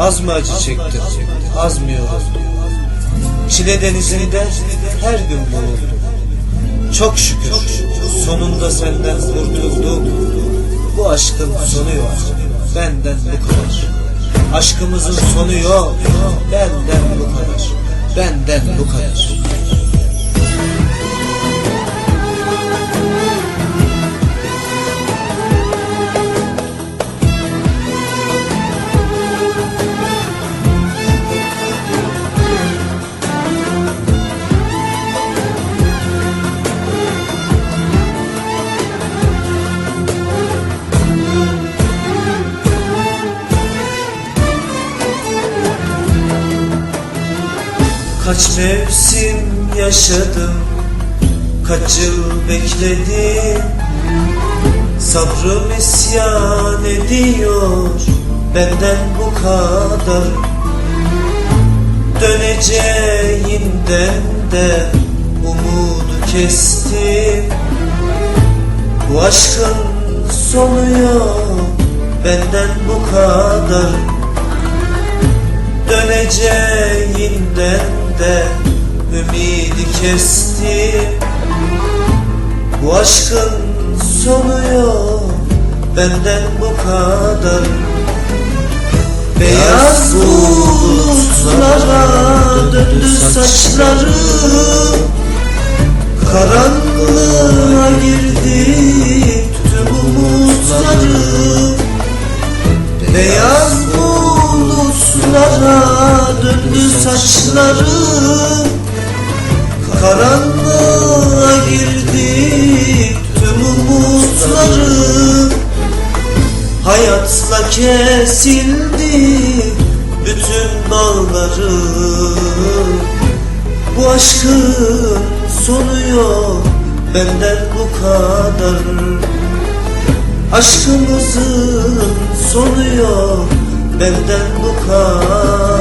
Az mı acı çektim? Az mı yoruldum? Çile denizinde her gün boğuldum. Çok şükür sonunda senden kurtuldum. Bu aşkın sonu yok. Benden bu kadar. Aşkımızın sonu yok. Benden bu kadar. Benden bu kadar. Kaç mevsim yaşadım Kaç yıl bekledim. Sabrım isyan ediyor Benden bu kadar. Döneceğinden de Umudu kestim. Bu aşkın sonu yok Benden bu kadar. Döneceğinden kestim Bu aşkın sonu yok benden bu kadar. Beyaz bulutlara döndü saçlarım Karanlığa girdi tüm umutlarım Beyaz bulutlara döndü saçlarım Karanlığa girdi tüm umutlarım Hayatla kesildi bütün bağlarım Bu aşkın sonu yok benden bu kadar. Aşkımızın sonu yok benden bu kadar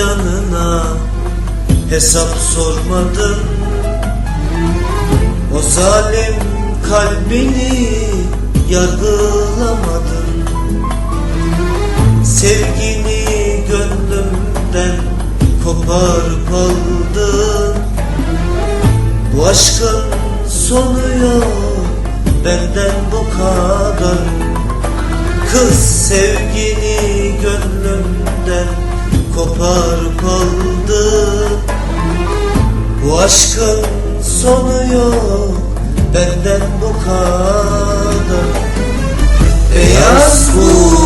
vicdanına hesap sormadın O zalim kalbini yargılamadın Sevgini gönlümden koparıp aldın Bu aşkın sonu yok benden bu kadar. Kız sevgini gönlümden koparıp aldı Bu aşkın sonu yok benden bu kadar. Beyaz bulutlara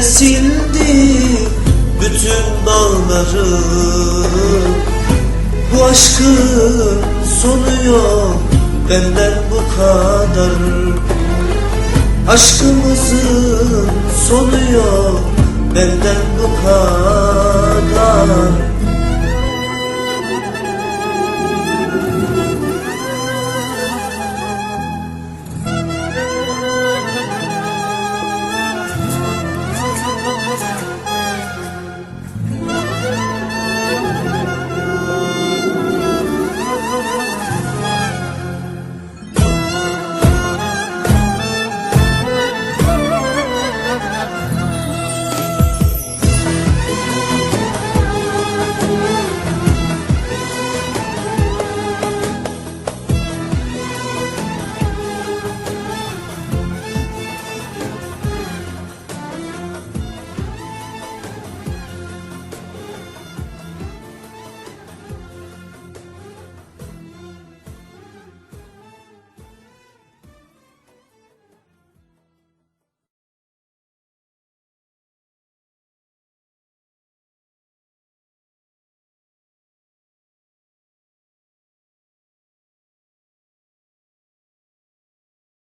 kesildi bütün bağlarım Bu aşkın sonu yok benden bu kadar. Aşkımızın sonu yok benden bu kadar